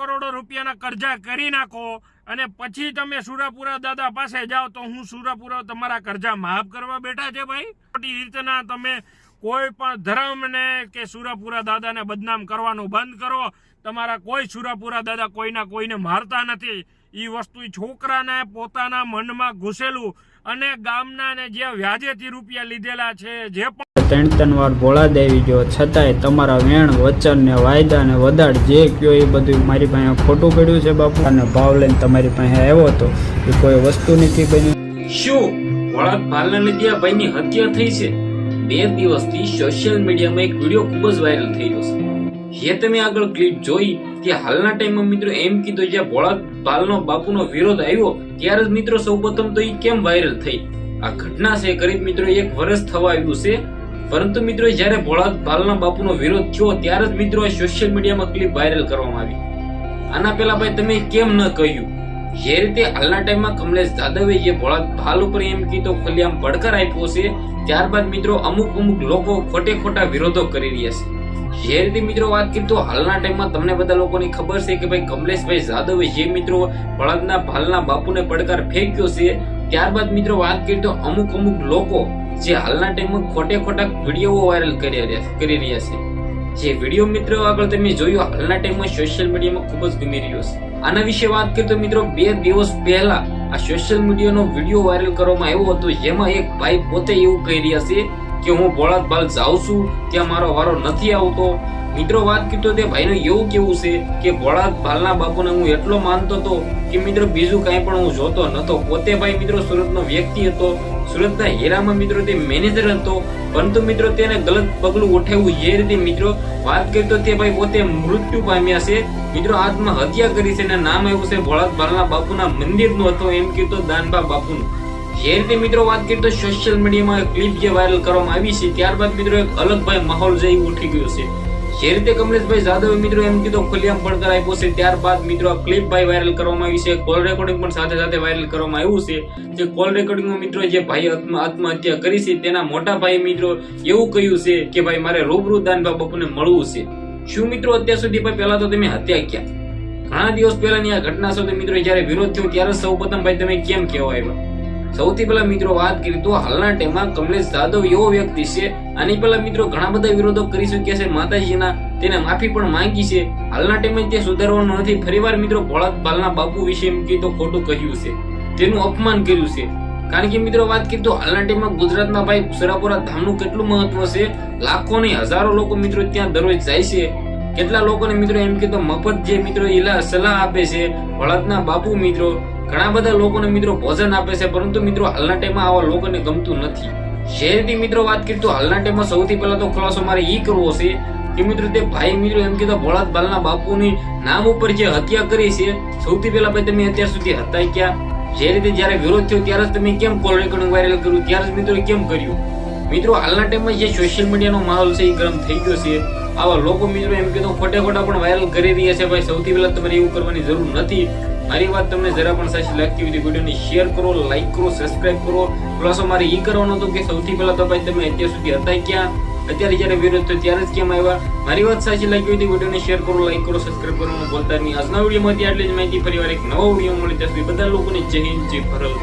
કરોડો રૂપિયાના કરજા કરી નાખો અને પછી તમે સુરાપુરા દાદા પાસે જાઓ તો હું સુરાપુરા તમારા કરજા માફ કરવા બેઠા છે ભાઈ. ખોટી રીતના તમે કોઈ પણ ધર્મને કે સુરાપુરા દાદાને બદનામ કરવાનું બંધ કરો. તમારા કોઈ સુરાપુરા દાદા કોઈના કોઈને મારતા નથી. એ વસ્તુ છોકરાને પોતાના મનમાં ઘૂસેલું અને ગામના ને જે વ્યાજેથી રૂપિયા લીધેલા છે, જે પણ ત્રણ ત્રણ વાર ભોળા દેવી જો, છતાંય તમારા વેણ, વચન ને વાયદા ને વદાડ જે કયો એ બધું મારી પાસે ખોટું પડ્યું છે બાપુ? અને ભાવ લઈને તમારી પાસે આવ્યો હતો એ કોઈ વસ્તુ નથી બની. શું? વળાદ ભાલના લીધે આ ભાઈની હત્યા થઈ છે? બે દિવસથી સોશિયલ મીડિયામાં એક વીડિયો ખૂબ જ વાયરલ થઈ ગયો છે. જે તમે આગળ ક્લિપ જોઈ, તે હાલના ટાઈમમાં મિત્રો એમ કીધું, જ્યાં ભોળાદ પાલનો બાપુનો વિરોધ આવ્યો, ત્યારે જ મિત્રો સૌપ્રથમ તો એ કેમ વાયરલ થઈ? આ ઘટના છે કરીબ મિત્રો, એક વર્ષ થવા આવ્યું છે. પરંતુ મિત્રો, જ્યારે ભોળા ભાલના બાપુનો વિરોધ થયો, ત્યારે જ મિત્રો સોશિયલ મીડિયામાં ક્લિપ વાયરલ કરવામાં આવી. આના પહેલા ભાઈ, તમે કેમ ન કહ્યું? જે રીતે હાલના ટાઈમમાં કમલેશ જાદવે જે ભોળા ભાલ ઉપર એમ કીધો, ખલિયામ પડકાર આપ્યો છે, ત્યારબાદ મિત્રો અમુક અમુક લોકો ખોટે ખોટા વિરોધો કરી રહ્યા છે. જે રીતે મિત્રો વાત કરી તો હાલના ટાઈમમાં તમને બધા લોકોની ખબર છે કે ભાઈ, કમલેશભાઈ જાદવે જે મિત્રો ભળદના ભાલના બાપુને પડકાર ફેંક્યો છે ત્યારબાદ મિત્રો વાત કરી તો અમુક અમુક લોકો જે હાલના ટાઈમમાં ખોટે ખોટા વીડિયો વાયરલ કરી રહ્યા કરી રહ્યા છે. જે વીડિયો મિત્રો આગળ તમે જોયો, હાલના ટાઈમમાં સોશિયલ મીડિયામાં ખૂબ જ ગમી રહ્યો છે. આના વિશે વાત કરીએ તો મિત્રો બે દિવસ પહેલા આ સોશિયલ મીડિયાનો વીડિયો વાયરલ કરવામાં આવ્યો હતો, જેમાં એક ભાઈ પોતે એવું કહી રહ્યા છે કે હું ભોળાદ બાલ જાઉં છું, ત્યાં મારો વારો નથી આવતો મિત્રો વાત કીધો તે ભાઈનું એવું કેવું છે કે ભોળાદ ભાલના બાપુને હું એટલો માનતો હતો કે મિત્રો બીજું કાંઈ પણ હું જોતો નતો. પોતે ભાઈ મિત્રો સુરતનો વ્યક્તિ હતો. સુરતના હેરામાં મિત્રો તે મેનેજર હતો. પરંતુ મિત્રો તેને ગલત પગલું ઉઠાવ્યું. એ રીતે મિત્રો વાત કરતો તે ભાઈ પોતે મૃત્યુ પામ્યા છે. મિત્રો આત્મહત્યા કરી છે અને નામ આવ્યું છે ભોળાદ ભાલના બાપુના મંદિરનું હતો એમ કીધો દાનબા બાપુનું. જે રીતે મિત્રો વાત કરીએ તો સોશિયલ મીડિયામાં ક્લિપ જે વાયરલ કરવામાં આવી છે. ત્યારબાદ મિત્રો એક અલગ ભાઈ માહોલ જેવી ઉઠી ગયો છે. જે રીતે કમલેશભાઈ જાદવે મિત્રો એમ કીધું, ખુલ્લેઆમ પડકાર આપ્યો છે. ત્યારબાદ મિત્રો આ ક્લિપ ભાઈ વાયરલ કરવામાં આવી છે. કોલ રેકોર્ડિંગ પણ સાથે સાથે વાયરલ કરવામાં આવ્યું છે. જે કોલ રેકોર્ડિંગમાં મિત્રો જે ભાઈ આત્મ- આત્મહત્યા કરી છે, તેના મોટા ભાઈ મિત્રો એવું કહ્યું છે કે ભાઈ મારે રૂબરૂ દાનભા બાપુને મળવું છે. શું મિત્રો અત્યાર સુધી ભાઈ પહેલા તો તમે હત્યા ક્યાં? ઘણા દિવસ પહેલાની આ ઘટના સાથે મિત્રો જ્યારે વિરોધ થયો, ત્યારે સૌ પ્રથમ ભાઈ તમે કેમ કહેવા આવ્યા? સૌથી પહેલા મિત્રો વાત કરી તો હાલના ટાઈમમાં કમલેશ જાદવ એવો વ્યક્તિ છે. આની પહેલા મિત્રો ઘણા બધા વિરોધો કરી ચૂક્યા છે માતાજીના. તેને માફી પણ માંગી છે. હાલના ટાઈમે તે સુધારવાનું નથી. ફરીવાર મિત્રો ભોળાત બાલના બાપુ વિશે તો ખોટું કહ્યું છે. તેનું અપમાન કર્યું છે. કારણ કે મિત્રો વાત કરી તો હાલના ટાઈમમાં ગુજરાતના ભાઈ સુરાપુરા ધામનું કેટલું મહત્વ છે? લાખો ને હજારો લોકો મિત્રો ત્યાં દરરોજ જાય છે. કેટલા લોકોને મિત્રો એમ કે તો મફત જે મિત્રો સલાહ આપે છે ભળાદના બાપુ મિત્રો, ઘણા બધા લોકોને મિત્રો ભોજન આપે છે, પરંતુ મિત્રો હાલના ટાઈમમાં આવા લોકોને ગમતું નથી. જે મિત્રો વાત કરી તો હાલના ટાઈમમાં સૌથી પહેલા તો ખુલાસો મારે એ કરવો છે કે મિત્રો તે ભાઈ મિત્રો એમ કીધું ભોળાદ બાલના બાપુની નામ ઉપર જે હત્યા કરી છે, સૌથી પહેલા ભાઈ તમે અત્યાર સુધી હતા ક્યાં? જે રીતે જ્યારે વિરોધ થયો ત્યારે જ તમે કેમ કોલ રેકોર્ડિંગ વાયરલ કર્યું? ત્યારે જ મિત્રો કેમ કર્યું? મિત્રો હાલના ટાઈમમાં જે સોશિયલ મીડિયાનો માહોલ છે એ ગરમ થઈ ગયો છે. આવા લોકો મિત્રો એમ કે તો ખોટા પણ વાયરલ કરી રહ્યા છે ભાઈ. સૌથી પહેલા તમારે એવું કરવાની જરૂર નથી. મારી વાત તમને જરા પણ સાચી લાગતી હોય તો વિડીયોને શેર કરો લાઈક કરો સબસ્ક્રાઇબ કરો. પ્લસ અમારે એ કરવાનું હતું કે સૌથી પહેલા તો ભાઈ તમે અત્યાર સુધી હતા ક્યાં? અત્યારે જ્યારે વિરોધ થયો ત્યારે જ કેમ આવ્યા? મારી વાત સાચી લાગી હતી વિડીયોને શેર કરો લાઈક કરો સબસ્ક્રાઇબ કરવાનું બોલતા નહીં. આજના વિડીયોમાંથી આટલી જ માહિતી ફરીવાર એક નવો વીડિયો મળે ત્યાં સુધી બધા લોકોને જય હિન્દ, જય ભારત.